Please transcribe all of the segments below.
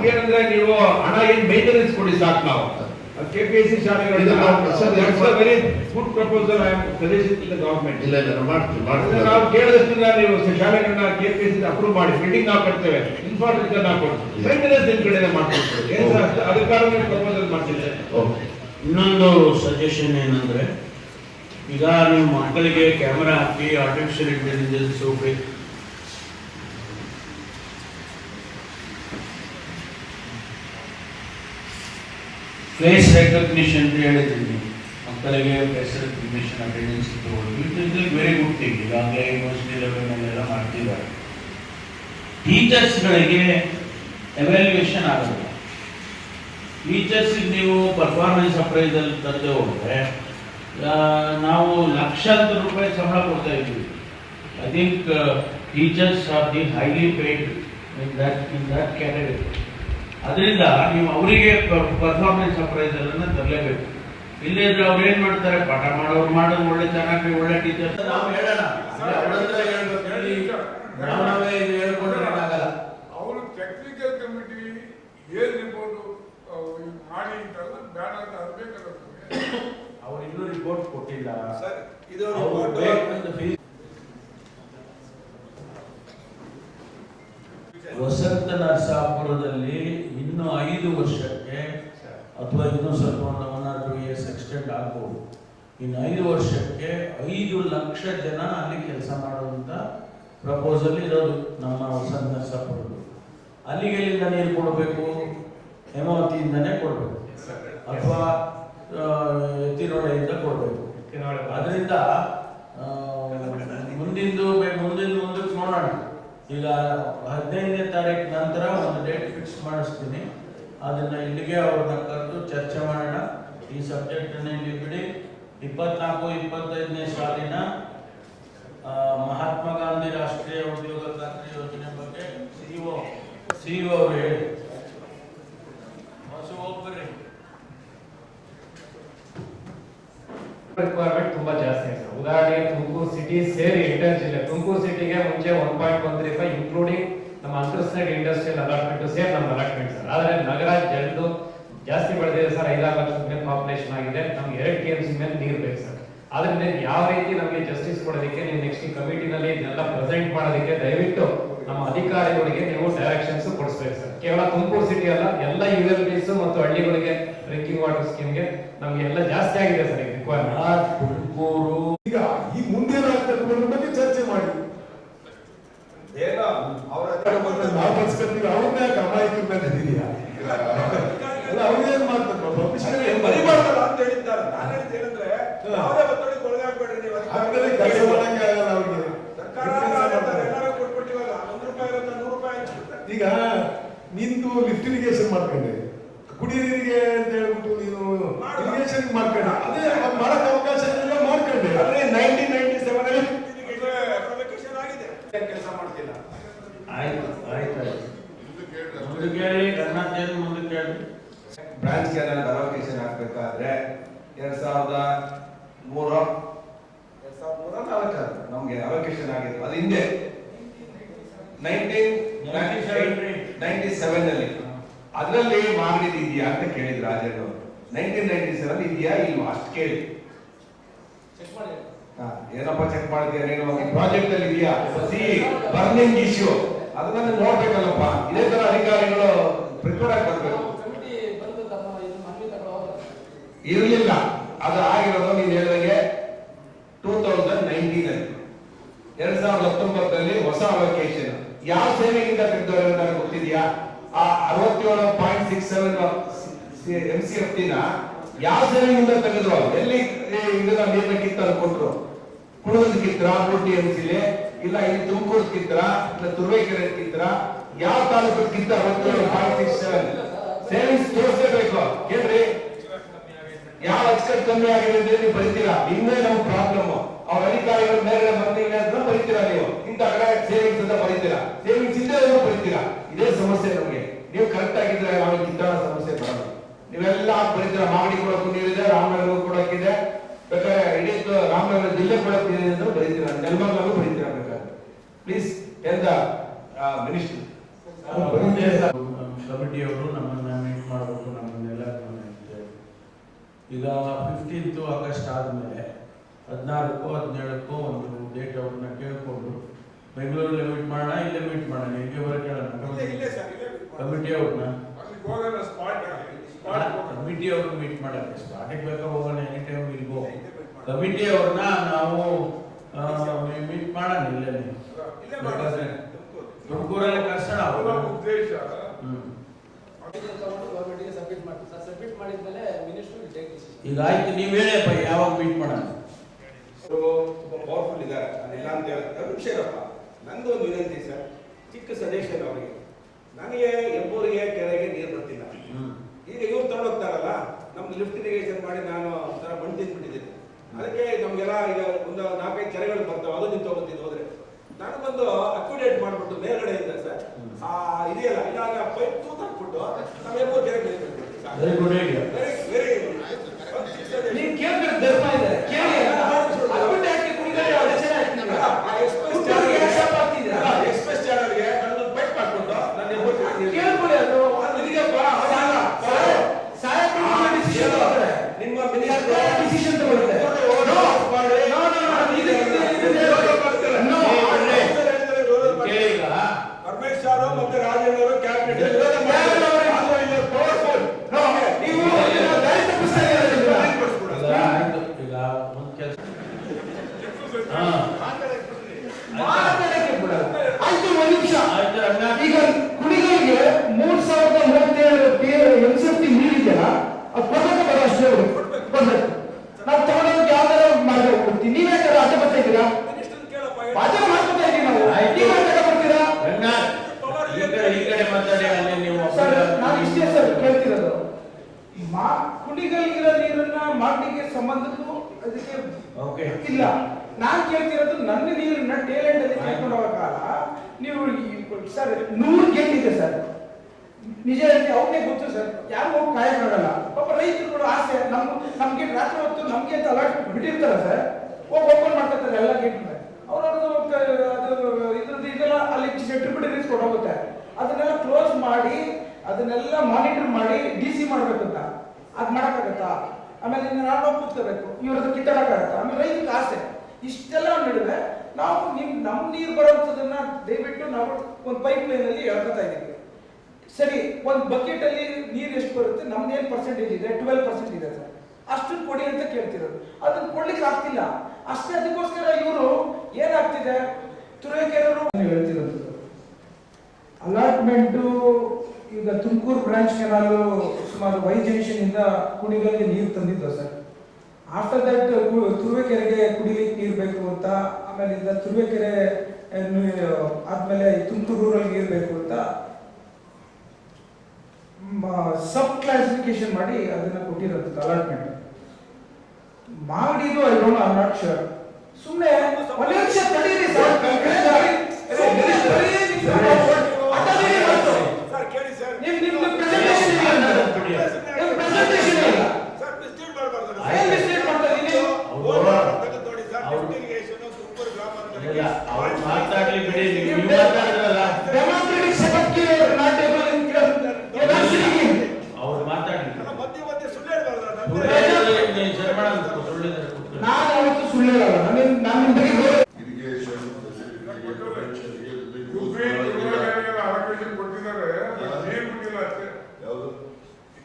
ನಮ್ಗೇನಂದ್ರೆ ನೀವು ಹಣ ಏನ್ ಮೇಂಟೆನೆನ್ಸ್ ಕೊಡಿ ಸಾಕು ನಾವು. ಕೆಪಿಎಸ್ಸಿ ಶಾಲೆಗಳಿಂದ proposal I am suggesting to the ಇಲ್ಲ ಇಲ್ಲ ನಾವು ಮಾಡ್ತೀವಿ ನಾವು ಕೇಳಿದಷ್ಟನ್ನ ನೀವು ಶಾಲೆಗಳನ್ನ ಕೆಪಿಎಸ್ಸಿ ಅಪ್ರೂವ್ ಮಾಡಿ ಬಿಲ್ಡಿಂಗ್ ನಾವು ಕಟ್ತೇವೆ. ಇನ್ಫ್ರಾಸ್ಟ್ರಕ್ಚರ್ ನಾವು ಕೊಡ್ತೀವಿ. ಮೇಂಟೆನೆನ್ಸ್ ನಿಮ್ ಕಡೆ ಮಾಡ್ಕೊಡ್ತೀವಿ. ಏನು ಅಷ್ಟು- ಪ್ರಪೋಸಲ್ ಮಾಡ್ತಿದ್ದೆ ಓಕೆ ಇನ್ನೊಂದು ಸಜೆಷನ್ ಏನಂದ್ರೆ ಈಗ ನೀವು ಮಕ್ಕಳಿಗೆ ಕ್ಯಾಮರಾ ಹಾಕಿ artificial intelligence ಫೇಸ್ ರೆಕಗ್ನಿಷನ್ ಅಂತ ಹೇಳಿದ್ದೀನಿ ಮಕ್ಕಳಿಗೆ ಫೇಸ್ ರೆಕಗ್ನಿಷನ್ ಅಟೆಂಡೆನ್ಸ್ ತಗೊಳ್ಳಿ it is very good thing ಈಗಾಗಲೇ ಯೂನಿವರ್ಸಿಟಿ ಲೆವೆಲ್ನಲ್ಲೆಲ್ಲ ಮಾಡ್ತಿದ್ದಾರೆ ಟೀಚರ್ಸ್ಗಳಿಗೆ ಎವ್ಯಾಲ್ಯೂಯೇಷನ್ ಆಗೋದಿಲ್ಲ ಟೀಚರ್ಸಿಗೆ ನೀವು ಪರ್ಫಾರ್ಮೆನ್ಸ್ ಅಪ್ರೈಸಲ್ ತರದೆ ಹೋದರೆ ನಾವು ಲಕ್ಷಾಂತರ ರೂಪಾಯಿ ಸಂಬಳ ಕೊಡ್ತಾ ಇದ್ದೀವಿ I think teachers are the highly paid in that in that category ಅದರಿಂದ ನೀವು ಅವರಿಗೆ ಪರ್ಫಾರ್ಮೆನ್ಸ್ ಅಪ್ರೈಸಲ್ ಅನ್ನ ತರಲೇಬೇಕು. ಇಲ್ಲದ್ರೆ ಅವ್ರು ಏನ್ ಮಾಡ್ತಾರೆ? ಪಾಠ ಮಾಡೋರು ಮಾಡೋದು ಒಳ್ಳೆ ಚೆನ್ನಾಗಿ ಒಳ್ಳೆ ಟೀಚರ್ ನಾವು ಹೇಳೋಣ ಅವ್ರ ಟೆಕ್ನಿಕಲ್ ಕಮಿಟಿ ಏನ್ ರಿಪೋರ್ಟ್ ಮಾಡಿ ಅಂತಲ್ಲ ಬೇಡ ಅಂತ. ಅವ್ರು ಇನ್ನೂ ರಿಪೋರ್ಟ್ ಕೊಟ್ಟಿಲ್ಲ. ಸರ್ ಇದು ಅವ್ರು report- ಬೇಕಂತ ಫೀಸ್ ವಸಂತ ನರಸಾಪುರದಲ್ಲಿ ಇನ್ನು ಐದು ವರ್ಷಕ್ಕೆ ಅಥವಾ ಇನ್ನೂ ಸ್ವಲ್ಪ ಒಂದು one or two years extend ಆಗ್ಬೋದು ಇನ್ನು ಐದು ವರ್ಷಕ್ಕೆ ಐದು ಲಕ್ಷ ಜನ ಅಲ್ಲಿ ಕೆಲಸ ಮಾಡುವಂತ ಪ್ರಪೋಸಲ್ ಇರೋದು ನಮ್ಮ ವಸಂತ ನರಸಾಪುರದ್ದು ಅಲ್ಲಿಗೆ ಎಲ್ಲಿಂದ ನೀರು ಕೊಡಬೇಕು? ಹೇಮಾವತಿಯಿಂದನೇ ಕೊಡಬೇಕು. ಅಥವಾ ಎತ್ತಿನೊಳೆಯಿಂದ ಕೊಡಬೇಕು. ಅದರಿಂದ ಮುಂದಿಂದು ಮುಂದಿನ ಮುಂದಕ್ಕೆ ನೋಡೋಣ. ಈಗ ಹದಿನೈದನೇ ತಾರೀಕು ನಂತರ ಒಂದು ಡೇಟ್ ಫಿಕ್ಸ್ ಮಾಡಿಸ್ತೀನಿ. ಅದನ್ನ ಇಲ್ಲಿಗೆ ಅವ್ರನ್ನ ಕರೆದು ಚರ್ಚೆ ಮಾಡೋಣ. ಈ ಸಬ್ಜೆಕ್ಟನ್ನು ಇಲ್ಲಿ ಬಿಡಿ. ಇಪ್ಪತ್ನಾಲ್ಕು ಇಪ್ಪತ್ತೈದನೇ ಸಾಲಿನ ಮಹಾತ್ಮ ಗಾಂಧಿ ರಾಷ್ಟ್ರೀಯ ಉದ್ಯೋಗ ಖಾತ್ರಿ ಯೋಜನೆ ಬಗ್ಗೆ ಸಿಇಒ ಸಿಇಒ ಅವರು ಹೇಳಿ. ಹೊಸ ಒಬ್ಬರೇ ರಿಕ್ವೈರ್ಮೆಂಟ್ ತುಂಬಾ ಜಾಸ್ತಿ ಇದೆ ಉದಾಹರಣೆಗೆ ತುಮಕೂರು ಸಿಟಿ ಸೇರಿ ಇಂಟರ್ ಜಿಲ್ಲೆ ತುಮಕೂರು ಸಿಟಿಗೆ ಮುಂಚೆ one point one three five including ನಮ್ಮ ಅಂತರ್ಸ್ಟೇಟ್ ಇಂಡಸ್ಟ್ರಿಯಲ್ ಅಲಾಟ್ಮೆಂಟ್ ಸೇರಿ ನಮ್ಮ ಅಲಾಟ್ಮೆಂಟ್ ಸರ್. ಆದರೆ ನಗರ ಜಲ್ದು ಜಾಸ್ತಿ ಬೆಳೆದಿದೆ ಸರ್ ಐದಾರು ಲಕ್ಷದ ಮೇಲೆ ಪಾಪ್ಯುಲೇಷನ್ ಆಗಿದೆ. ನಮ್ಗೆ ಎರಡು ಕೆ ಎಂ ಸಿ ಮೇಲೆ ನೀರು ಬೇಕು ಸರ್. ಅದರಿಂದ ಯಾವ ರೀತಿ ನಮಗೆ ಜಸ್ಟಿಸ್ ಕೊಡೋದಕ್ಕೆ ನೀವು ನೆಕ್ಸ್ಟ್ ಈ ಕಮಿಟಿನಲ್ಲಿ ಇದನ್ನೆಲ್ಲ ಪ್ರೆಸೆಂಟ್ ಮಾಡೋದಕ್ಕೆ ದಯವಿಟ್ಟು ನಮ್ಮ ಅಧಿಕಾರಿಗಳಿಗೆ ನೀವು ಡೈರೆಕ್ಷನ್ಸ್ ಕೊಡಿಸ್ಬೇಕು ಸರ್. ಕೇವಲ ತುಮಕೂರು ಸಿಟಿ ಅಲ್ಲ ಎಲ್ಲ ಯು ಎಲ್ ಪಿಸ್ ಮತ್ತು ಹಳ್ಳಿಗಳಿಗೆ ಡ್ರಿಂಕಿಂಗ್ ವಾಟರ್ ಸ್ಕೀಮ್ಗೆ ನಮ್ಗೆ ಎಲ್ಲ ಜಾಸ್ತಿ ಆಗಿದೆ ಸರ್ ಈಗ ರಿಕ್ವೈರ್ಮೆಂಟ್ ತುಮಕೂರು ಈಗ ಈ ಮುಂದಿನ ಬಗ್ಗೆ ಚರ್ಚೆ ಮಾಡಿ. ಏನೋ ಅವರ ನಾವು ಬಳಸ್ಕೊತೀವಿ ಅವ್ರನ್ನ ಅಮಾಯಕರ ಮೇಲೆ ಇದೆಯಾ ಅಲ್ಲ ಅವ್ರೇನ್ ಮಾಡ್ತಾರೆ ಪ್ರೊಫೆಷನಲ್ ಏನ್ ಬರಿಬಾರ್ದಲ್ಲ ಅಂತ ಹೇಳಿದ್ದಾರೆ. ನಾನು ಅಂತ ಏನಂದ್ರೆ ಯಾವುದೇ ಒತ್ತಡಕ್ಕೆ ಒಳಗಾಗ್ಬೇಡ್ರಿ ನೀವು. ಅದಕ್ಕೆ ಕೆಲಸ ಮಾಡಂಗೆ ಆಗಲ್ಲ ಅವ್ರಿಗೆ. ಸರ್ಕಾರ ಎಲ್ಲರೂ ಎಲ್ಲರೂ ಇವಾಗ ಒಂದ್ ರೂಪಾಯಿ ಇರುತ್ತೆ? ನೂರು ರೂಪಾಯಿ. ಈಗ ನಿಂದು ಲಿಫ್ಟ್ ಇರಿಗೇಷನ್ ಮಾಡ್ಕೊಂಡೆ. ನೀರಿಗೆ ಅಂತ ಹೇಳ್ಬಿಟ್ಟು ನೀನು ಇರಿಗೇಷನ್ ಮಾಡ್ಕೊಂಡೆ. ಅದೇ. ಮಾಡಕ್ ಅವಕಾಶ ಇಲ್ಲ ಮಾಡ್ಕೊಂಡೆ. ಅದೇ ನೈನ್ಟೀನ್ ನೈನ್ಟಿ ಸೆವೆನ್ ಅಲ್ಲಿ ಆಗಿದೆ. ಕೆಲಸ ಮಾಡ್ತಿಲ್ಲ? ಆಯ್ತು ಆಯ್ತು ಆಯ್ತು. ಮುಂದಕ್ಕೆ ಹೇಳಿ ಮುಂದಕ್ಕೆ ಹೇಳಿ ಬ್ರಾಂಚ್ ಕ್ಯಾನಲ್ ಅಲೋಕೇಶನ್ ಆಗ್ಬೇಕಾದ್ರೆ ಎರಡ್ ಸಾವಿರದ ಮೂರ ಎರಡ್ ಸಾವಿರದ ಮೂರ ನಾಲ್ಕು ನಮ್ಗೆ ಅಲೋಕೇಶನ್ ಆಗಿತ್ತು. ಅದು ಹಿಂದೆ. ನೈನ್ಟೀನ್ ನೈನ್ಟಿ ಸೆವೆನ್ ಅಲ್ಲಿ. ಅದರಲ್ಲಿ ಮಾಗಡಿದು ಇದೆಯಾ ಅಂತ ಕೇಳಿದ್ರು ರಾಜರು ನೈನ್ಟೀನ್ ನೈನ್ಟಿ ಸೆವೆನ್ ಇದೆಯಾ ಇಲ್ವಾ ಅಷ್ಟು ಕೇಳಿ. ಹಾ, ಏನಪ್ಪ ಚೆಕ್ ನೀನು ಈ ಪ್ರಾಜೆಕ್ಟ್ ಅಲ್ಲಿ ಇದೆಯಾ? ಸಿ ಬರ್ನಿಂಗ್ ಇಶ್ಯೂ ಅದನ್ನ ನೋಡ್ಬೇಕಲ್ಲಪ್ಪ. ಇದೇ ತರ ಅಧಿಕಾರಿಗಳು ಪ್ರಿಪೇರ್ ಆಗಿ ಬರ್ಬೇಕು ಇರಲಿಲ್ಲ. ಅದು ಆಗಿರೋದು ನೀನು ಹೇಳಿದಂಗೆ ಟೂ ತೌಸಂಡ್ ನೈನ್ಟೀನ್ ಅಲ್ಲಿ. ಎರಡ್ ಸಾವಿರದ ಹತ್ತೊಂಬತ್ತರಲ್ಲಿ ಹೊಸ ಅಲೋಕೇಶನ್ ಯಾವ ಸೇವೆಯಿಂದ ತೆಗೆದವರು ಅಂತ ಗೊತ್ತಿದೆಯಾ? ಆ ಅರವತ್ತೇಳು point six seven M C F ಟಿನ ಯಾವ ಸೇವೆಯಿಂದ ತೆಗೆದ್ರು? ಎಲ್ಲಿ ಇದನ್ನ ನೀರಿನ ಕಿತ್ತಲ್ಲಿ ಕೊಟ್ರು? ಕುಣದ ಕಿತ್ರ ಕೋಟಿ ಎಂ? ಸಿಲಿ ಇಲ್ಲ, ಇಲ್ಲಿ ತುಮಕೂರು ಕಿತ್ರ ಇಲ್ಲ ತುರುವೇಕೆರೆ ಕಿತ್ರ ಯಾವ ತಾಲೂಕು ಕಿತ್ತ? ಅರವತ್ತೇಳು ಪಾಯಿಂಟ್ ಸಿಕ್ಸ್ ಸೆವೆನ್ ಸೇವಿಂಗ್ಸ್ ತೋರಿಸಬೇಕು ಕೇಳ್ರಿ. ಯಾವ ಅಕ್ಷರ ಕಮ್ಮಿ ಆಗಿದೆ ಅಂತ ನೀವು ಬರೀತೀರಾ? ಇನ್ನೇ ನಮ್ಮ ಪ್ರಾಬ್ಲಮ್ ಅವ್ರ ಅಧಿಕಾರಿಗಳ ಮೇಲೆ ಬಂದಿಲ್ಲ ಅಂತ ಬರೀತೀರಾ ನೀವು? ಇಂತ ಸೇವಿಂಗ್ಸ್ ಅಂತ ಬರೀತೀರಾ? ಸೇವಿಂಗ್ಸ್ ಇಲ್ಲದೆ ಇರೋದು ಬರೀತೀರಾ? ಇದೇ ಸಮಸ್ಯೆ ನಮಗೆ. ನೀವು ಕರೆಕ್ಟ್ ಆಗಿದ್ರೆ ನಾವು ಇಂತಹ ಸಮಸ್ಯೆ ಬರಲ್ಲ. ನೀವೆಲ್ಲ ಬರೀತೀರಾ? ಮಾಗಡಿ ಕೊಡಕ್ಕೂ ನೀರಿದೆ ರಾಮನಗರ ಕೊಡಕ್ಕಿದೆ. ಬೇಕಾದ್ರೆ ಇಡೀ ರಾಮನಗರ ಜಿಲ್ಲೆ ಕೊಡಕ್ಕೆ ನೀರಿದೆ ಅಂತ ಬರೀತೀರಾ? ನೆಲಮಂಗಲೂ ಬರೀತೀರಾ ಬೇಕಾದ್ರೆ? ಪ್ಲೀಸ್ ಎಂದ ಮಿನಿಸ್ಟರ್ ಕಮಿಟಿಯವರು ನಮ್ಮನ್ನ ಮೀಟ್ ಮಾಡಬೇಕು ನಮ್ಮನ್ನೆಲ್ಲ ಅಂತೇಳಿ ಈಗ ಫಿಫ್ಟೀನ್ತು ಆಗಸ್ಟ್ ಆದಮೇಲೆ ಹದಿನಾರಕ್ಕೋ ಹದಿನೇಳಕ್ಕೋ ಒಂದು ಡೇಟ್ ಅವ್ರನ್ನ ಕೇಳಿಕೊಂಡು ಬೆಂಗಳೂರಲ್ಲಿ ಮೀಟ್ ಮಾಡೋಣ ಇಲ್ಲೇ ಮೀಟ್ ಮಾಡೋಣ ಹೆಂಗೆ ಬರೋಕೆ ಕಮಿಟಿ ಅವ್ರನ್ನ? ಕಮಿಟಿ ಅವ್ರು ಮೀಟ್ ಮಾಡಕ್ಕೆ ಸ್ಟಾರ್ಟಿಂಗ್ ಬೇಕಾ ಹೋಗೋಣ ಎನಿ ಟೈಮ್ ಇಲ್ಗೋ ಕಮಿಟಿ ಅವ್ರನ್ನ ನಾವು ಮೀಟ್ ಮಾಡೋಣ ಇಲ್ಲೇ ತುಮಕೂರಲ್ಲಿ ಕರ್ಸೋಣ ಉದ್ದೇಶ. ಸಬ್ಮಿಟ್ ಮಾಡಿ ಸರ್ ಸಬ್ಮಿಟ್ ಮಾಡಿದ್ಮೇಲೆ ಈಗ ಆಯ್ತು ನೀವು ಹೇಳಪ್ಪ ಯಾವಾಗ ಮೀಟ್ ಮಾಡೋಣ? ಪವರ್ಫುಲ್ ಇದ್ದಾರೆ. ಅದೆಲ್ಲ ಅಂತ ಹೇಳ್ತಾರೆ ವಿಷಯಪ್ಪ ನಂದು ಒಂದು ವಿನಂತಿ ಸರ್. ಚಿಕ್ಕ ಸಜೆಷನ್ ಅವರಿಗೆ. ನನಗೆ ಎಂಬೂರಿಗೆ ಕೆರೆಗೆ ನೀರು ಬರ್ತಿಲ್ಲ. ಈಗ ಇವ್ರು ತಗೊಂಡೋಗ್ತಾರಲ್ಲ ನಮ್ದು ಲಿಫ್ಟ್ ಇರಿಗೇಷನ್ ಮಾಡಿ ನಾನು ಒಂಥರ ಬಂಡ್ ತಿಂದ್ಬಿಟ್ಟಿದ್ದೀನಿ. ಅದಕ್ಕೆ ನಮ್ಗೆಲ್ಲ ಈಗ ಒಂದು ನಾಲ್ಕೈದು ಕೆರೆಗಳು ಬರ್ತಾವೆ ಅದು ನಿಂತು ಬಂದಿದ್ದು ಹೋದ್ರೆ. ನನಗೊಂದು ಅಕ್ಯುಡೇಟ್ ಮಾಡ್ಬಿಟ್ಟು ಮೇಲ್ಗಡೆಯಿಂದ ಸರ್ ಆ ಇದೆಯಲ್ಲ ಇಲ್ಲಾಗ ಪೈಪ್ ತೂತಾಕ್ಬಿಟ್ಟು ನಮ್ಮ ಎಂಬೂರು ಕೆರೆಗೆ very good idea very very ನೀವು ಕೇಳ್ಬೇಕು ಧರ್ಮ ಇದೆ ಕೇಳಿ ಅದ್ಬಿಟ್ಟು ಯಾಕೆ ಕುಡಿದ್ರೆ ಅಡಚಣೆ ಆಗ್ತಿದ್ದೀರಾ ಎಕ್ಸ್ಪ್ರೆಸ್ ಚಾನಲ್ಗೆ ನಾನು ಪೈಪ್ ಮಾಡ್ಕೊಂಡು ನನ್ನ ಎಬ್ಬೂರು ಕೆರೆಗೆ ನೀರು ಕೇಳ್ಕೊಳ್ಳಿ ಅದು ನಿನಗಪ್ಪ, ಅಲ್ಲ, ಸಾಹೇಬ್ರು ಡಿಸಿಷನ್ ತಗೊಳ್ತಾರೆ ನಿಮ್ಮ ಸರ್ಕಾರ ಡಿಸಿಷನ್ ತಗೊಳುತ್ತೆ No, no, no, ಇದು- ಇದು- ಇದು- ಇದು- No. ಕೇಳಿ ಈಗ ಪರಮೇಶ್ ಸಾರು ಮತ್ತೆ ರಾಜೇಂದ್ರ ಅವರು ಕ್ಯಾಬಿನೆಟ್ ಯಾರು ಅವರು? ಪವರ್ಫುಲ್ ನೀವು ಇದನ್ನ ದಾರಿ ತಪ್ಪಿಸ್ತಾ ಇದ್ದೀರಾ ನೀವು? ಈಗ ಆಯ್ತು ಈಗ ಒಂದು ಕೆಲಸ ಹಾ ಮಾತಾಡಕ್ಕೆ ಬಿಡಲ್ಲ. ಆಯ್ತು ಒಂದ್ ನಿಮಿಷ ಆಯ್ತು ರಂಗನಾಥ್ ಈಗ ಕುಡಿಗಳಿಗೆ ಮೂರ್ ಸಾವಿರದ ಮೂವತ್ತೇಳು ಎಂ ಸಿ ಎಫ್ ಟಿ ನೀರಿದೆಯಲ್ಲ ಅದು ಕೊಡಕ್ಕೆ ಬರೋ ಅಷ್ಟೇ ಕೊಡ್ಬೇಕು ನಾವು ತಗೊಂಡೋಗಿ ಯಾವ್ದಾರ ಮಾಡಿ ಹೋಗ್ಬಿಡ್ತೀವಿ ನೀವೇ ತರ ಅಡ್ಡ ಬರ್ತಾ ಇದ್ದೀರಾ ವಾಚನ ಮಾಡ್ಕೊತಾ ಇದೀವಿ ನಾವು ಆಯ್ತು. ನೀವೇ ಅಡ್ಡ ಬರ್ತೀರಾ ರಂಗನಾಥ್ ಈ ಕಡೆ ಈ ಕಡೆ ಮಾತಾಡಿ ಅಲ್ಲಿ ನೀವು ಸರ್ ನಾನು ಇಷ್ಟೇ ಸರ್ ಕೇಳ್ತಿರೋದು ಮಾ ಕುಡಿಗಳಿಗಿರೋ ನೀರನ್ನ ಮಾಡಲಿಕ್ಕೆ ಸಂಬಂಧಕ್ಕೂ ಅದಕ್ಕೆ ಓಕೆ ಇಲ್ಲ. ನಾನು ಕೇಳ್ತಿರೋದು ನನ್ನ ನೀರನ್ನ ಟೇಲೆಂಟ್ ಅಲ್ಲಿ ಕೇಳ್ಕೊಂಡು ಕಾಲ ನೀವು ಸರ್ ನೂರು ಗೇಟ್ ಇದೆ ಸರ್. ನಿಜ ಹೇಳ್ತೀನಿ ಅವ್ರಿಗೆ ಗೊತ್ತು ಸರ್. ಯಾರು ಹೋಗಿ ಕಾಯಕ್ಕಾಗಲ್ಲ ಪಾಪ ಕೂಡ ಆಸೆ ನಮ್ಗೆ ನಮ್ಗೆ ರಾತ್ರಿ ಹೊತ್ತು ನಮ್ಗೆ ಅಂತ ಅಲರ್ಟ್ ಬಿಟ್ಟಿರ್ತಾರ ಸರ್. ಹೋಗಿ ಓಪನ್ ಮಾಡ್ತಾರೆ ಎಲ್ಲ ಗೇಟ್ ಅವ್ರದ್ದು ಅದು ಇದ್ರದ್ದು ಇದೆಲ್ಲ ಅಲ್ಲಿ ಶೆಟ್ರ್ ಕೊಡೋಗುತ್ತೆ. ಅದನ್ನೆಲ್ಲ ಕ್ಲೋಸ್ ಮಾಡಿ, ಅದನ್ನೆಲ್ಲ ಮಾನಿಟರ್ ಮಾಡಿ ಡಿ ಸಿ ಮಾಡ್ಬೇಕಂತ. ಅದು ಮಾಡಕ್ಕಾಗತ್ತಾ? ಆಮೇಲೆ ಇನ್ನು ಹೋಗಿ ಕೂತ್ಕೋಬೇಕು ಇವ್ರದ್ದು ಕಿತ್ತಾಡಕ್ಕಾಗತ್ತಾ ಆಮೇಲೆ ರೈತಕ್ಕೆ ಆಸೆ. ಇಷ್ಟೆಲ್ಲ ನಡುವೆ ನಾವು ನಿಮ್ ನಮ್ ನೀರು ಬರೋಂಥದನ್ನ ದಯವಿಟ್ಟು ನಾವು ಒಂದು ಪೈಪ್ ಲೈನ್ ಅಲ್ಲಿ ಎಳ್ಕೊತಾ ಇದ್ದೀವಿ. ಸರಿ, ಒಂದು ಬಕೆಟ್ ಅಲ್ಲಿ ನೀರು ಎಷ್ಟು ಬರುತ್ತೆ? ನಮ್ದು ಏನು ಪರ್ಸೆಂಟೇಜ್ ಇದೆ? ಟ್ವೆಲ್ ಪರ್ಸೆಂಟ್ ಇದೆ ಸರ್. ಅಷ್ಟು ಕೊಡಿ ಅಂತ ಕೇಳ್ತಿರೋದು. ಅದನ್ನ ಕೊಡ್ಲಿಕ್ಕೆ ಆಗ್ತಿಲ್ಲ. ಅಷ್ಟೇ ಅದಕ್ಕೋಸ್ಕರ ಇವರು ಏನಾಗ್ತಿದೆ? ತುರುವೇಕೆರೆಯವರು ಹೇಳ್ತಿರೋದು. ಅಲಾಟ್ಮೆಂಟು ಈಗ ತುಮಕೂರು ಬ್ರಾಂಚ್ ಕೆನಾಲ್ ಸುಮಾರು ವೈ ಜಂಕ್ಷನ್ ಇಂದ ಕುಡಿಗಳಿಗೆ ನೀರು ತಂದಿದ್ದು ಸರ್ ಆಫ್ಟರ್ ದಟ್ ತುರುವೇಕೆರೆಗೆ ಕುಡಿಲಿಕ್ಕೆ ನೀರು ಬೇಕು ಅಂತ ಆಮೇಲೆ ಇಂದ ತುರುವೇಕೆರೆ ಆದಮೇಲೆ ತುಮಕೂರು ರೂರಲ್ ನೀರು ಬೇಕು ಅಂತ ಸಬ್ ಕ್ಲಾಸಿಫಿಕೇಶನ್ ಮಾಡಿ ಅದನ್ನ ಕೊಟ್ಟಿರೋದು ಅಲಾಟ್ಮೆಂಟ್ ಮಾಡಿದ್ದು I don't I not sure ಸುಮ್ಮನೆ ಒಂದು ನಿಮಿಷ ತಡೀರಿ ಸರ್ ಇಲ್ಲ ನಿಮ್ ಪ್ರೆಸೆಂಟೇಷನ್ ಇಲ್ಲ ಸರ್ ಮಿಸ್ಟೇಕ್ ಮಾಡಬಾರ್ದು ಏನ್ ಮಿಸ್ಟೇಕ್ ಮಾಡ್ತಾ ಇದೀನಿ ನೋಡಿ ಸರ್ ಅವ್ರು- ಲಿಫ್ಟ್ ಇರಿಗೇಷನ್ ತುಮಕೂರು ಇಲ್ಲ ಗ್ರಾಮಾಂತರಕ್ಕೆ ಅವ್ರು ಮಾತಾಡ್ಲಿ ಬಿಡಿ ನೀವು ನೀವು ಮಾತಾಡಿದ್ರಲ್ಲ ಡೆಮಾಕ್ರೆಟಿಕ್ ಸೆಬಕ್ಕೆ ನಾಟ್ ಏಬಲ್ ಅವ್ರು ಮಾತಾಡ್ಲಿ ಅಲ್ಲ, ಮಧ್ಯೆ ಮಧ್ಯೆ ಸುಳ್ಳು ಹೇಳ್ಬಾರ್ದು ಸುಳ್ಳು ನಾನು ಹೇಳಿದ್ರೆ ನೀವು ಶರವಣ ಅಂತ ಸುಳ್ಳಿದ್ರೆ ಕೂತ್ಕೊಳ್ಳಿ. ನಾನು ಯಾವತ್ತೂ ಸುಳ್ಳು ಹೇಳಲ್ಲ ನಾನು ನಾನು ನಿಮ್ಮ ಬಗ್ಗೆ ಗೌರವ- ಇರಿಗೇಷನ್ ಯುಪಿ ತುರುವೇಕೆರೆಗೆ allocation ಕೊಟ್ಟಿದ್ದಾರೆ ನೀರು ಬಿಟ್ಟಿಲ್ಲ ಅಷ್ಟೇ ಯಾವುದು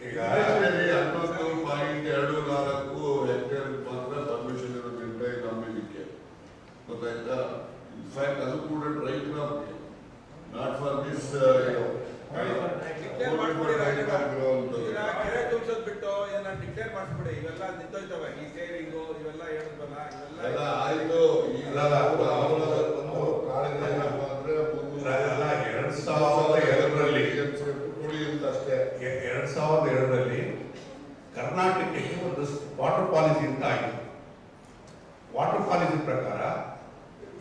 ಈಗ ಆಲ್ರೆಡಿ ಹನ್ನೊಂದು ಪಾಯಿಂಟ್ ಎರಡು ನಾಲ್ಕು ಹೆಕ್ಟೇರ್ ಮಾತ್ರ ಪರ್ಮಿಷನ್ ಇರೋದ್ರಿಂದ ಇದು ನಂಬಿಕೆ ಗೊತ್ತಾಯ್ತಾ ಇನ್ಫ್ಯಾಕ್ಟ್ ಅದು ಕೂಡ dry crop not for this declare ಮಾಡ್ಬಿಡಿ ರಾಜಣ್ಣ. ಈಗ ಕೆರೆ ತುಂಬಿಸೋದ್ ಬಿಟ್ಟು ಮಾಡಿಸ್ಬಿಡಿ ಇವೆಲ್ಲ ನಿಂತೋಯ್ತವೆ. ಈ ಸೇರಿಂಗು ಇವೆಲ್ಲ ಹೇಳಿದ್ವಲ್ಲ ಎಲ್ಲ ಇವೆಲ್ಲ ಆಯ್ತು. ಅವರ ಅವರ ಏನಪ್ಪ ಅಂದ್ರೆ ಮುಂದೆ ಅಲ್ಲ, ಎರಡ್ ಸಾವಿರದ ಎರಡರಲ್ಲಿ. ಕುಡಿ ಅಂತ ಅಷ್ಟೇ ಎರಡ್ ಸಾವಿರದ ಎರಡರಲ್ಲಿ ಕರ್ನಾಟಕಕ್ಕೆ ಒಂದು ವಾಟರ್ ಪಾಲಿಸಿ ಅಂತ ಆಯಿತು. ವಾಟರ್ ಪಾಲಿಸಿ ಪ್ರಕಾರ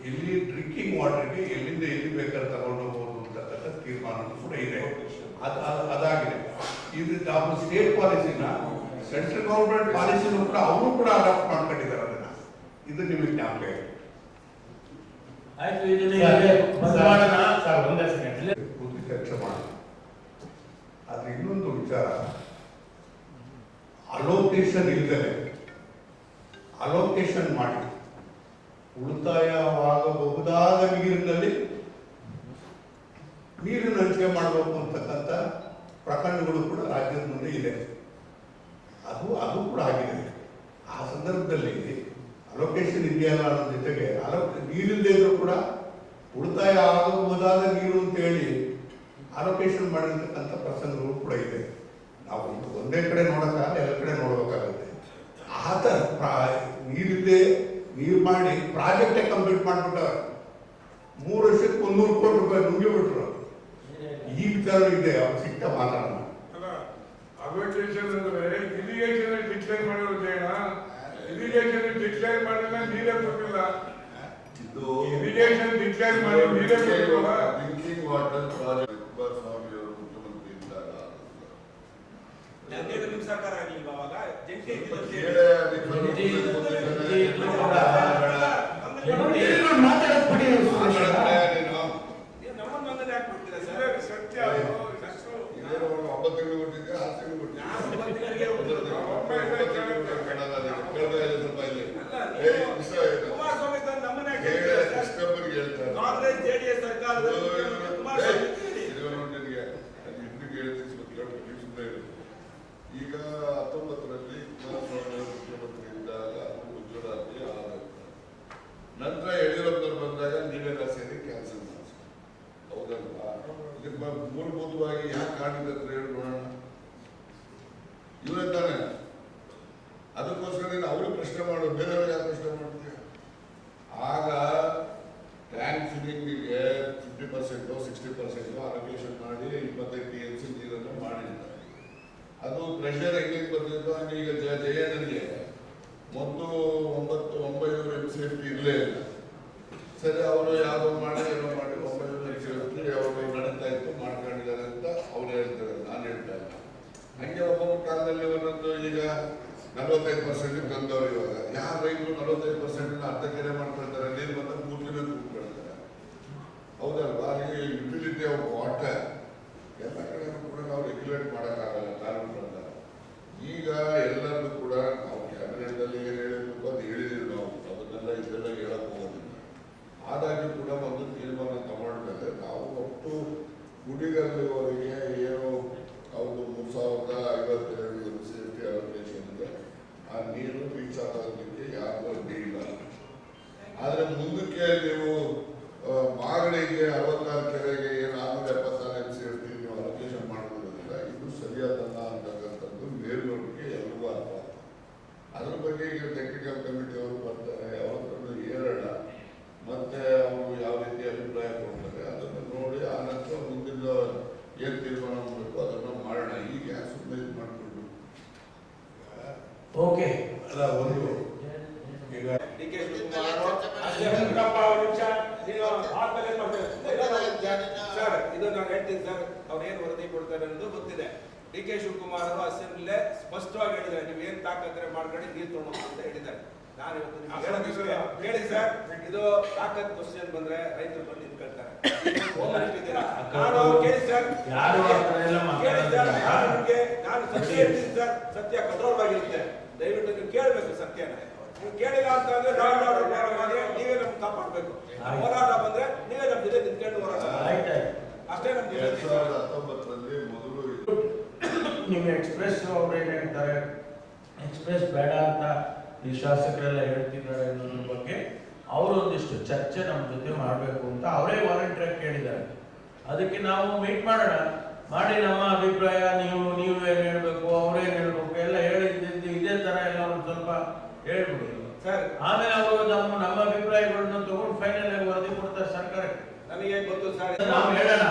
ಇಲ್ಲಿ ಡ್ರಿಂಕಿಂಗ್ ವಾಟರ್ಗೆ ಎಲ್ಲಿಂದ ಎಲ್ಲಿ ಬೇಕಾದ್ರೆ ತಗೊಂಡು ಹೋಗ್ಬೋದು ಅಂತಕ್ಕಂಥ ತೀರ್ಮಾನ ಕೂಡ ಇದೆ. ಅದ್- ಅದ್- ಅದಾಗಿದೆ. ಇದು ನಾವು ಸ್ಟೇಟ್ ಪಾಲಿಸಿನ ಸೆಂಟ್ರಲ್ ಗೌರ್ಮೆಂಟ್ ಪಾಲಿಸಿನೂ ಕೂಡ ಅವರು ಕೂಡ ಅಡಾಪ್ಟ್ ಮಾಡ್ಕೊಂಡಿದ್ದಾರೆ ಅದನ್ನ. ಇದು ನಿಮಗೆ ಜ್ಞಾಪಕ ಕೂತು ಚರ್ಚೆ ಮಾಡಿ. ವಿಚಾರ. ಅಲೋಕೇಶನ್ ಇಲ್ಲದೆ ಅಲೋಕೇಶನ್ ಮಾಡಿ. ಉಳಿತಾಯವಾಗಬಹುದಾದ ನೀರಿನಲ್ಲಿ ನೀರಿನ ಹಂಚಿಕೆ ಮಾಡಬೇಕು ಅಂತಕ್ಕಂಥ ಪ್ರಕರಣಗಳು ಕೂಡ ರಾಜ್ಯದ ಮುಂದೆ ಇದೆ ಅದು ಅದು ಕೂಡ ಆಗಿದೆ ಆ ಸಂದರ್ಭದಲ್ಲಿ ಅಲೋಕೇಶನ್ ಇದೆಯಲ್ಲ ಅನ್ನೋ ಜೊತೆಗೆ ಅಲೋ ನೀರಿಲ್ಲದೆ ಇದ್ರೂ ಕೂಡ ಉಳಿತಾಯ ಆಗಬಹುದಾದ ನೀರು ಅಂತೇಳಿ ಅಲೋಕೇಶನ್ ಮಾಡಿರ್ತಕ್ಕಂಥ ಪ್ರಸಂಗಗಳು ಕೂಡ ಇದೆ. ನಾವು ಒಂದೇ ಕಡೆ ನೋಡೋಕ್ಕಾಗಲ್ಲ ಎಲ್ಲ ಕಡೆ ನೋಡಬೇಕಾಗುತ್ತೆ. ಆತ ಥರ ಪ್ರಾ ನೀರಿದ್ದೆ ನೀರು ಮಾಡಿ ಪ್ರಾಜೆಕ್ಟೇ ಕಂಪ್ಲೀಟ್ ಮಾಡಿಬಿಟ್ಟ ಮೂರು ವರ್ಷಕ್ಕೆ ಒಂದೂರು ಕೋಟಿ ರೂಪಾಯಿ ನುಂಗಿ ಬಿಟ್ರು. ಈ ವಿಚಾರ ಇದೆ ಅವ್ರು ಸಿಕ್ತ ಮಾತಾಡೋಣ ಅಲ್ಲ ಅಲೋಕೇಶನ್ ಅಂದ್ರೆ ಇರಿಗೇಷನ್ ಡಿಕ್ಲೇರ್ ಮಾಡಿರೋ ಜೈನ? ಇರಿಗೇಷನ್ ಡಿಕ್ಲೇರ್ ಮಾಡಿಲ್ಲ ನೀರೇ ಕೊಟ್ಟಿಲ್ಲ ಇದು ಇರಿಗೇಷನ್ ಡಿಕ್ಲೇರ್ ಮಾಡಿ ನೀರೇ ಕೊಟ್ಟಿಲ್ಲ ಡ್ರಿಂಕಿಂಗ್ ವಾಟರ್ ಪ್ರಾಜೆಕ್ಟ್ ಸರ್ಕಾರ ಆಗ್ಲಿಲ್ವಾ ಅವಾಗ? ಜಂಟಿ ಕೇಳೇ ಅಧಿಕಾರಿಗಳು ನೀರು ಮಾತಾಡೋದ್ ಬಿಡಿ ಸುರೇಶ್ ಅವರೇ. ನೀನು ನಮ್ಮನ್ನ ಬಂದ್ರೆ ಯಾಕೆ ಮಾಡ್ತೀರಾ ಸರ್ ಸರ್ ಸತ್ಯ ಅದು, ಸತ್ಯ. ಇದೇನು ಒಂದು ಒಂಬತ್ತು ತಿಂಗಳು ಕೊಟ್ಟಿದ್ದೆ ಆರು ತಿಂಗಳು ನಾನು ಕೊಟ್ಟಿದ್ದೆ ಒಂಬತ್ತು ತಿಂಗಳಿಗೆ ಒಂದು ಕುಮಾರಸ್ವಾಮಿ ತಂದು ನಮ್ಮನ್ನ ಯಾಕೆ ಹೇಳ್ತೀರಾ ಸರ್? ಕಾಂಗ್ರೆಸ್ ಜೆಡಿಎಸ್ ಸರ್ಕಾರದಲ್ಲಿ ಕುಮಾರಸ್ವಾಮಿ ಹೇಳಿ. ಈಗ ಹತ್ತೊಂಬತ್ತರಲ್ಲಿ ಕುಮಾರಸ್ವಾಮಿ ಅವರು ಮುಖ್ಯಮಂತ್ರಿ ಇದ್ದಾಗ ಗುಜರಾತಿ ಆಡಳಿತ ನಂತರ ಯಡಿಯೂರಪ್ಪನವರು ಬಂದಾಗ ನೀವೆಲ್ಲ ಸೇರಿ ಕ್ಯಾನ್ಸಲ್ ಮಾಡಿಸಿ ಹೌದಲ್ವಾ ಇದಕ್ಕೆ ಮ- ಮೂಲಭೂತವಾಗಿ ಯಾಕೆ ಕಾಣಿದೆ ಅಂತ ಹೇಳಿ ನೋಡೋಣ ಇವರೇ ತಾನೆ ಅದಕ್ಕೋಸ್ಕರ ಅವರು ಪ್ರಶ್ನೆ ಮಾಡೋದು ಬೇರೆಯವ್ರು ಯಾಕೆ ಪ್ರಶ್ನೆ ಮಾಡ್ತೀವಿ ಆಗ tank ಫಿಲ್ಲಿಂಗಿಗೆ fifty percent sixty percent allocation ಮಾಡಿ ಇಪ್ಪತ್ತೈದು ಟಿ ಎಂ ಸಿ ನೀರನ್ನು ಮಾಡಿದ್ದಾರೆ ಅದು ಪ್ರೆಷರ್ ಹೆಂಗೆ ಬರ್ತಿತ್ತು ಹಂಗೆ ಈಗ ಜಯ ಜಯಣ್ಣನಿಗೆ ಮೊದಲು ಒಂಬತ್ತು ಒಂಬೈನೂರು ಎಂ ಸಿ ಎಫ್ ಇರಲೇ ಇಲ್ಲ. ಸರಿ, ಅವರು ಯಾವುದೋ ಮಾಡಿ, ಏನೋ ಮಾಡಿ ಒಂಬೈನೂರು ಎಂ ಸಿ ಎಫ್ ಅವರು ನಡೀತಾ ಇತ್ತು, ಮಾಡ್ಕೊಂಡಿದ್ದಾರೆ ಅಂತ ಅವ್ರು ಹೇಳ್ತಾರೆ, ನಾನು ಹೇಳ್ತಾ ಇಲ್ಲ. ಹಂಗೆ ಒಬ್ಬೊಬ್ಬ ಕಾಲದಲ್ಲಿ ಒಂದೊಂದು ಈಗ ನಲವತ್ತೈದು ಪರ್ಸೆಂಟ್ ತಂದವರು ಇವಾಗ. ಯಾರು ರೈತರು ನಲವತ್ತೈದು ಪರ್ಸೆಂಟ್ ಅರ್ಧ ಕೆರೆ ಮಾಡ್ಕೊಳ್ತಾರೆ ನೀರು ಬಂದ ಪೂರ್ತಿನ ಕೂತ್ಕೊಳ್ತಾರೆ ಹೌದಲ್ವಾ ಅಲ್ಲಿ ಯುಟಿಲಿಟಿ ಆಫ್ ವಾಟರ್ ಎಲ್ಲ ಕಡೆನೂ ಕೂಡ ನಾವು ರೆಗ್ಯುಲೇಟ್ ಮಾಡೋಕ್ಕಾಗಲ್ಲ ಕಾನೂನು ಪ್ರಕಾರ ಈಗ ಎಲ್ಲರನ್ನು ಕೂಡ ನಾವು ಕ್ಯಾಬಿನೆಟ್ ಅಲ್ಲಿ ಏನು ಹೇಳಿರ್ಬೇಕು ಅದು ಹೇಳಿದೀವಿ ನಾವು ಅದನ್ನೆಲ್ಲ ಇದೆಲ್ಲ ಹೇಳಕ್ ಹೋಗೋದಿಲ್ಲ ಆದಾಗ್ಯೂ ಕೂಡ ಒಂದು ತೀರ್ಮಾನ ತಗೊಂಡ್ಮೇಲೆ ನಾವು ಒಟ್ಟು ಗುಡಿಗಲ್ಲಿವರೆಗೆ ಏನು ಅವ್ರದ್ದು ಮೂರು ಸಾವಿರದ ಐವತ್ತೆರಡು M C F T allocation ಇದೆ ಆ ನೀರು ರೀಚ್ ಆಗೋದಕ್ಕೆ ಯಾರಿಗೂ ಅಡ್ಡಿ ಇಲ್ಲ ಆದ್ರೆ ಮುಂದಕ್ಕೆ ನೀವು ಆ, ಮಾಗಡಿಗೆ ಅರವತ್ತಾರು ಕೆರೆಗೆ ಏನು ಆರ್ನೂರ ಎಪ್ಪತ್ತಾರು ಎಂ ಸಿ ಎಫ್ ಟಿ ನೀವು ಅಲೋಕೇಶನ್ ಮಾಡೋದ್ರಿಂದ ಇದು ಸರಿಯಾದಲ್ಲ ಅಂತಕ್ಕಂಥದ್ದು ಮೇಲ್ನೋಟಿಗೆ ಎಲ್ರಿಗೂ ಅರ್ಥ ಆಗ್ತದೆ. ಅದ್ರ ಬಗ್ಗೆ ಈಗ ಟೆಕ್ನಿಕಲ್ ಕಮಿಟಿ ಅವರು ಬರ್ತಾರೆ ಅವ್ರ ಹತ್ರ ಹೇಳೋಣ ಮತ್ತೆ ಅವರು ಯಾವ ರೀತಿ ಅಭಿಪ್ರಾಯ ಕೊಡ್ತಾರೆ ಅದನ್ನು ನೋಡಿ ಆ ನಂತರ ಮುಂದಿನ ಏನು ತೀರ್ಮಾನ ಮಾಡಬೇಕು ಅದನ್ನು ಮಾಡೋಣ ಈಗ ಸುಮ್ಮನೆ ಇದು ಮಾಡಿಕೊಂಡು ಓಕೆ ಅಲ್ಲ ಒಂದು ಈಗ ಡಿ ಕೆ ಶಿವಕುಮಾರ್ ಅವರು ಅಷ್ಟೇ ಮುಖಪ್ಪ ಅವ್ರ ನಿಮಿಷ ನೀನು ಆದ್ಮೇಲೆ ಮಾಡ್ತೇವೆ. ಸರ್ ಇದು ನಾನು ಹೇಳ್ತೀನಿ ಸರ್ ಅವ್ರು ಏನು ವರದಿ ಕೊಡ್ತಾರೆ ಅನ್ನೋದು ಗೊತ್ತಿದೆ. ಡಿ ಕೆ ಶಿವಕುಮಾರ್ ಅವರು ಅಸೆಂಬ್ಲಿ ಸ್ಪಷ್ಟವಾಗಿ ಹೇಳಿದ್ದಾರೆ ನೀವು ಏನ್ ತಾಕತ್ರೆ ಮಾಡ್ಕೊಂಡು ನೀರು ತೊಗೊಂಡು ಅಂತ ಹೇಳಿದ್ದಾರೆ. ನಾನು ಇವತ್ತು ಹೇಳಿ ಸರ್ ಇದು ತಾಕತ್ ಕ್ವಶನ್ ಬಂದ್ರೆ ರೈತರು ಬಂದು ನಿಂತ್ಕೊಳ್ತಾರೆ? ನಾನು ಕೇಳಿ ಸರ್. ನಾನು ನಾನು ಸತ್ಯ ಹೇಳ್ತೀನಿ ಸರ್. ಸತ್ಯ ಕಠೋರವಾಗಿರುತ್ತೆ. ದಯವಿಟ್ಟು ನೀವು ಕೇಳಬೇಕು ಸತ್ಯನ. ನೀವು ಕೇಳಿಲ್ಲ ಅಂತ ಅಂದ್ರೆ ನಾವು ನಮ್ಗೆ ಕಾಪಾಡಬೇಕು ಆಯ್ತು. ಹೋರಾಟ ಬಂದ್ರೆ ನೀವೇ ನಮ್ಮ ಜೊತೆ ನಿಂತ್ಕೊಂಡು ಹೋರಾಟ ಅಷ್ಟೇ ನಮ್ಗೆ ಎರಡ್ ಸಾವಿರದ ಹತ್ತೊಂಬತ್ತರಲ್ಲಿ ಮೊದಲು ನಿಮ್ಮ ಎಕ್ಸ್ಪ್ರೆಸ್ ಅವ್ರು ಏನ್ ಹೇಳ್ತಾರೆ? ಎಕ್ಸ್ಪ್ರೆಸ್ ಬೇಡ ಅಂತ ಈ ಶಾಸಕರೆಲ್ಲ ಹೇಳ್ತಿದ್ದಾರೆ ಅನ್ನೋದ್ರ ಬಗ್ಗೆ ಅವರೊಂದಿಷ್ಟು ಚರ್ಚೆ ನಮ್ಮ ಜೊತೆ ಮಾಡಬೇಕು ಅಂತ ಅವರೇ ವಾಲಂಟಿಯರ್ ಕೇಳಿದ್ದಾರೆ. ಅದಕ್ಕೆ ನಾವು ಮೀಟ್ ಮಾಡೋಣ. ಮಾಡಿ ನಮ್ಮ ಅಭಿಪ್ರಾಯ ನೀವು ನೀವು ಏನು ಹೇಳ್ಬೇಕು ಅವ್ರೇನ್ ಹೇಳ್ಬೇಕು ಆಮೇಲೆ ಅವರು ನಮ್ಮ ನಮ್ಮ ಅಭಿಪ್ರಾಯಗಳನ್ನ ತಗೊಂಡು ಫೈನಲ್ ಆಗಿ ವರದಿ ಕೊಡ್ತಾರೆ ಸರ್ಕಾರಕ್ಕೆ. ನನಗೆ ಗೊತ್ತು ಸರ್. ನಾವು ಹೇಳೋಣ.